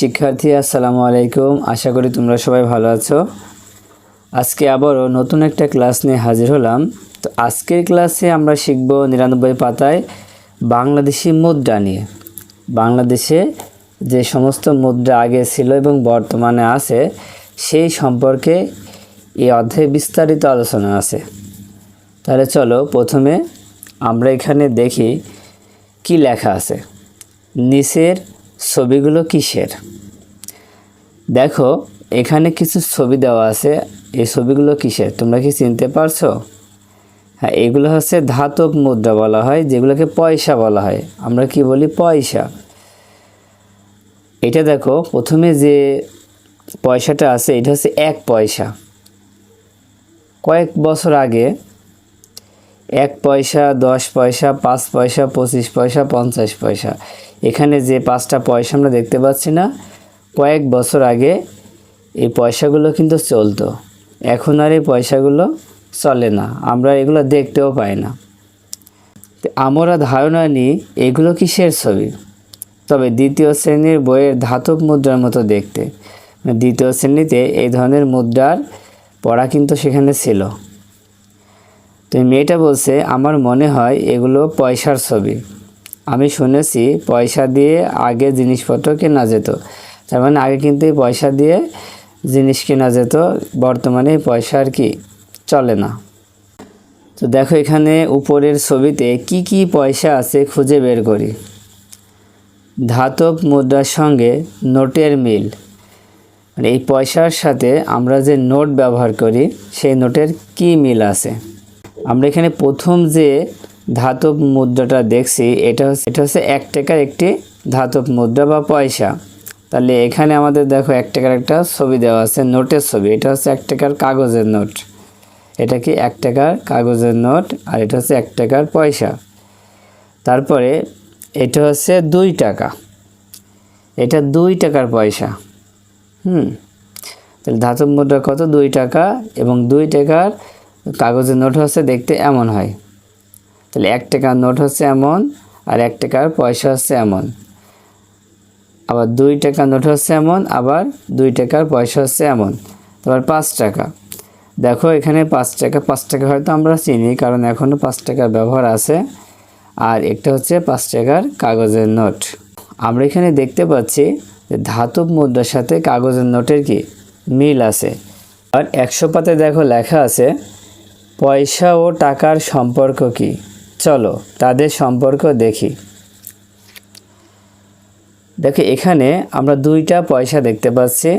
শিক্ষার্থী, আসসালামু আলাইকুম। আশা করি তোমরা সবাই ভালো আছো। আজকে আবারও নতুন একটা ক্লাস নিয়ে হাজির হলাম। তো আজকের ক্লাসে আমরা শিখব নিরানব্বই পাতায় বাংলাদেশি মুদ্রা নিয়ে। বাংলাদেশে যে সমস্ত মুদ্রা আগে ছিল এবং বর্তমানে আছে, সেই সম্পর্কে এই অধ্যায়ে বিস্তারিত আলোচনা আছে। তাহলে চলো, প্রথমে আমরা এখানে দেখি কি লেখা আছে। নিচের ছবিগুলো কিসের? দেখো, এখানে কিছু ছবি দেওয়া আছে। এই ছবিগুলো কিসের? তোমরা কি চিনতে পারছ? হ্যাঁ এগুলো হচ্ছে ধাতব মুদ্রা বলা হয়, যেগুলোকে পয়সা বলা হয়। আমরা কি বলি? পয়সা। এটা দেখো, প্রথমে যে পয়সাটা আছে, এটা হচ্ছে এক পয়সা। কয়েক বছর আগে এক পয়সা, দশ পয়সা, পাঁচ পয়সা, পঁচিশ পয়সা, পঞ্চাশ পয়সা। এখানে যে পাঁচটা পয়সা আমরা দেখতে পাচ্ছি না, কয়েক বছর আগে এই পয়সাগুলো কিন্তু চলতো। এখন আর এই পয়সাগুলো চলে না, আমরা এগুলো দেখতেও পাই না। আমরা ধারণা নিই এগুলো কিসের ছবি? তবে দ্বিতীয় শ্রেণির বইয়ের ধাতব মুদ্রার মতো দেখতে। দ্বিতীয় শ্রেণীতে এই ধরনের মুদ্রার পড়া কিন্তু সেখানে ছিল। তো মেয়েটা বলছে, আমার মনে হয় এগুলো পয়সার ছবি। আমি শুনেছি পয়সা দিয়ে আগে জিনিসপত্র কেনা যেত। তার মানে আগে কিন্তু পয়সা দিয়ে জিনিস কেনা যেত, বর্তমানে পয়সা আর কি চলে না। তো দেখো এখানে উপরের ছবিতে কি কি পয়সা আছে খুঁজে বের করি। ধাতব মুদ্রার সঙ্গে নোটের মিল। মানে এই পয়সার সাথে আমরা যে নোট ব্যবহার করি, সেই নোটের কি মিল আছে? আমরা এখানে প্রথম যে ধাতব মুদ্রাটা দেখছি, এটা হচ্ছে এটা হচ্ছে এক টাকার একটি ধাতব মুদ্রা বা পয়সা। তাহলে এখানে আমাদের দেখো এক টাকার একটা ছবি দেওয়া আছে, নোটের ছবি। এটা হচ্ছে এক টাকার কাগজের নোট। এটা কি এক টাকার কাগজের নোট আর এটা হচ্ছে এক টাকার পয়সা? তারপরে এটা হচ্ছে দুই টাকা। এটা দুই টাকার পয়সা। হুম। তাহলে ধাতব মুদ্রা কত? দুই টাকা এবং দুই টাকার কাগজের নোট হচ্ছে দেখতে এমন হয়। তাহলে এক টাকার নোট হচ্ছে এমন আর এক টাকার পয়সা হচ্ছে এমন। আবার দুই টাকার নোট হচ্ছে এমন, আবার দুই টাকার পয়সা হচ্ছে এমন। তারপর পাঁচ টাকা। দেখো এখানে পাঁচ টাকা পাঁচ টাকা হয়তো আমরা চিনি কারণ এখনও পাঁচ টাকার ব্যবহার আছে। আর একটা হচ্ছে পাঁচ টাকার কাগজের নোট। আমরা এখানে দেখতে পাচ্ছি যে ধাতব মুদ্রার সাথে কাগজের নোটের কি মিল আছে। আর একশো পাতে দেখো লেখা আছে পয়সা ও টাকার সম্পর্ক কি? চলো তাদের সম্পর্ক দেখি। দেখো, এখানে আমরা দুইটা পয়সা দেখতে পাচ্ছি।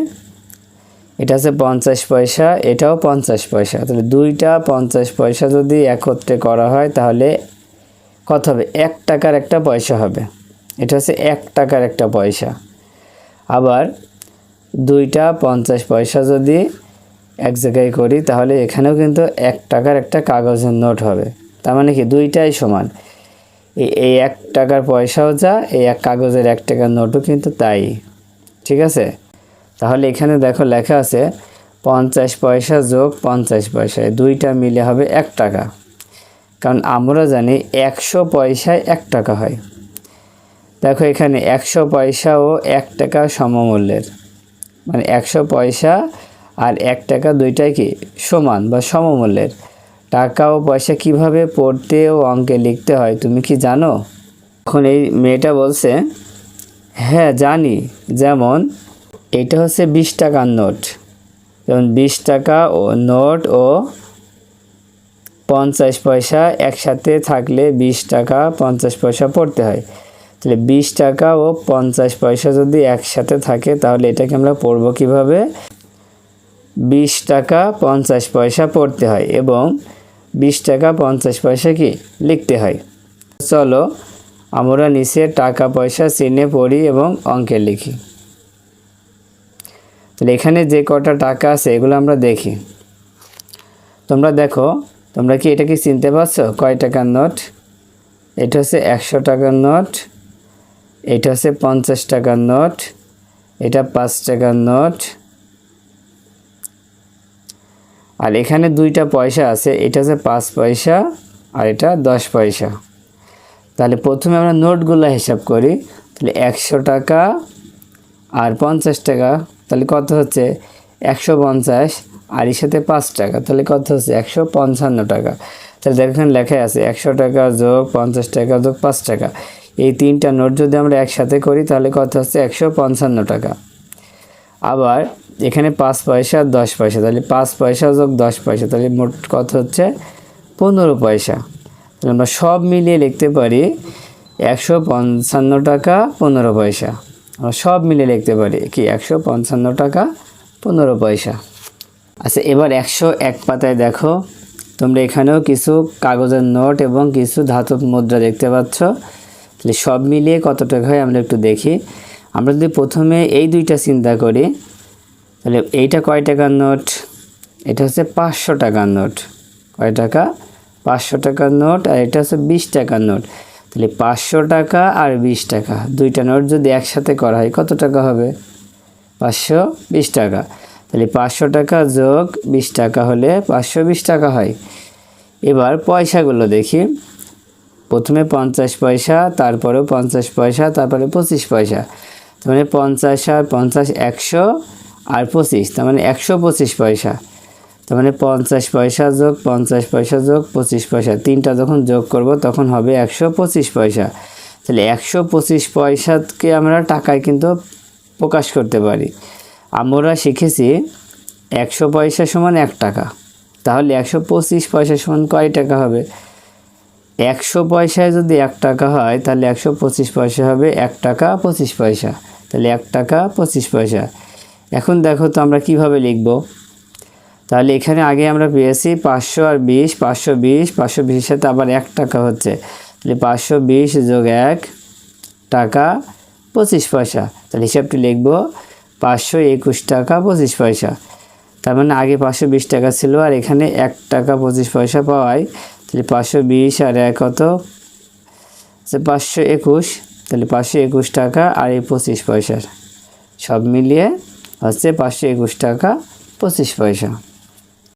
এটা হচ্ছে পঞ্চাশ পয়সা, এটাও পঞ্চাশ পয়সা। তাহলে দুইটা পঞ্চাশ পয়সা যদি একত্রে করা হয়, তাহলে কত হবে? এক টাকার একটা পয়সা হবে। এটা হচ্ছে এক টাকার একটা পয়সা। আবার দুইটা পঞ্চাশ পয়সা যদি এক জায়গায় করি, তাহলে এখানেও কিন্তু এক টাকার একটা কাগজের নোট হবে। তার মানে কি? দুইটাই সমান। এই এক টাকার পয়সাও যা, এই এক কাগজের এক টাকার নোটও কিন্তু তাই। ঠিক আছে? তাহলে এখানে দেখো লেখা আছে, পঞ্চাশ পয়সা যোগ পঞ্চাশ পয়সা, এই দুইটা মিলে হবে এক টাকা। কারণ আমরা জানি একশো পয়সায় এক টাকা হয়। দেখো এখানে একশো পয়সা ও এক টাকা সমমূল্যের। মানে একশো পয়সা আর এক টাকা দুইটাই কি সমান বা সমমূল্যের? টাকা ও পয়সা কীভাবে পড়তে ও অঙ্কে লিখতে হয়, তুমি কি জানো? এখন এই মেয়েটা বলছে হ্যাঁ জানি। যেমন, এটা হচ্ছে বিশ টাকার নোট। যেমন বিশ টাকা ও নোট ও পঞ্চাশ পয়সা একসাথে থাকলে বিশ টাকা পঞ্চাশ পয়সা পড়তে হয়। তাহলে বিশ টাকা ও পঞ্চাশ পয়সা যদি একসাথে থাকে, তাহলে এটাকে আমরা পড়ব কীভাবে? বিশ টাকা পঞ্চাশ পয়সা পড়তে হয় এবং বিশ টাকা পঞ্চাশ পয়সা কি লিখতে হয়। চলো, আমরা নিচে টাকা পয়সা চিনে পড়ি এবং অঙ্কে লিখি। তাহলে এখানে যে কটা টাকা আছে, এগুলো আমরা দেখি। তোমরা দেখো, তোমরা কি এটা কি চিনতে পারছ? কয় টাকার নোট? এটা হচ্ছে একশো টাকার নোট। এটা হচ্ছে পঞ্চাশ টাকার নোট। এটা পাঁচ টাকার নোট। আর এখানে দুইটা পয়সা আছে, এটা হচ্ছে পাঁচ পয়সা আর এটা দশ পয়সা। তাহলে প্রথমে আমরা নোটগুলো হিসাব করি, তাহলে একশো টাকা আর পঞ্চাশ টাকা, তাহলে কত হচ্ছে? একশো পঞ্চাশ আর এর সাথে পাঁচ টাকা, তাহলে কত হচ্ছে? একশো পঞ্চান্ন টাকা। তাহলে দেখেন লেখা আছে, একশো টাকা যোগ পঞ্চাশ টাকা যোগ পাঁচ টাকা। এই তিনটা নোট যদি আমরা একসাথে করি, তাহলে কত হচ্ছে? একশো পঞ্চান্ন টাকা। আবার এখানে পাঁচ পয়সা, দশ পয়সা, তাহলে পাঁচ পয়সা যোগ দশ পয়সা, তাহলে মোট কত হচ্ছে? পনেরো পয়সা। আমরা সব মিলিয়ে লিখতে পারি একশো পঞ্চান্ন টাকা পনেরো পয়সা। আমরা সব মিলিয়ে লিখতে পারি কি একশো পঞ্চান্ন টাকা পনেরো পয়সা। আচ্ছা এবার একশো এক পাতায় দেখো। তোমরা এখানেও কিছু কাগজের নোট এবং কিছু ধাতব মুদ্রা দেখতে পাচ্ছ। তাহলে সব মিলিয়ে কত টাকা হয় আমরা একটু দেখি। আমরা যদি প্রথমে এই দুইটা চিন্তা করি তাহলে এইটা কয় টাকার নোট? এটা হচ্ছে পাঁচশো টাকার নোট। কয় টাকা? পাঁচশো টাকার নোট আর এটা হচ্ছে বিশ টাকার নোট। তাহলে পাঁচশো টাকা আর বিশ টাকা, দুইটা নোট যদি একসাথে করা হয়, কত টাকা হবে? পাঁচশো বিশ টাকা। তাহলে পাঁচশো টাকা যোগ বিশ টাকা হলে পাঁচশো বিশ টাকা হয়। এবার পয়সাগুলো দেখি। প্রথমে পঞ্চাশ পয়সা, তারপরেও পঞ্চাশ পয়সা, তারপরে পঁচিশ পয়সা। তার মানে পঞ্চাশ আর পঞ্চাশ একশো আর পঁচিশ, তার মানে একশো পঁচিশ পয়সা। তার মানে পঞ্চাশ পয়সা যোগ, পঞ্চাশ পয়সা যোগ, পঁচিশ পয়সা। তিনটা যখন যোগ করব, তখন হবে একশো পঁচিশ পয়সা। তাহলে একশো পঁচিশ পয়সাকে আমরা টাকায় কিন্তু প্রকাশ করতে পারি। আমরা শিখেছি একশো পয়সা সমান এক টাকা। তাহলে একশো পঁচিশ পয়সা সমান কয় টাকা হবে? একশো পয়সায় যদি এক টাকা হয়, তাহলে একশো পঁচিশ পয়সা হবে এক টাকা পঁচিশ পয়সা। তাহলে এক টাকা পঁচিশ পয়সা। এখন দেখো তো আমরা কীভাবে লিখব। তাহলে এখানে আগে আমরা পেয়েছি পাঁচশো আর বিশ, পাঁচশো বিশ, পাঁচশো বিশের সাথে আবার এক টাকা হচ্ছে। তাহলে পাঁচশো বিশ যোগ এক টাকা পঁচিশ পয়সা। তাহলে হিসাবটি লিখব, পাঁচশো একুশ টাকা পঁচিশ পয়সা। তার মানে আগে পাঁচশো বিশ টাকা ছিল আর এখানে এক টাকা পঁচিশ পয়সা পাওয়ায়, তাহলে পাঁচশো বিশ আর এক কত? আচ্ছা পাঁচশো একুশ। তাহলে পাঁচশো একুশ টাকা আর এই পঁচিশ পয়সার। সব মিলিয়ে হচ্ছে পাঁচশো একুশ টাকা পঁচিশ পয়সা।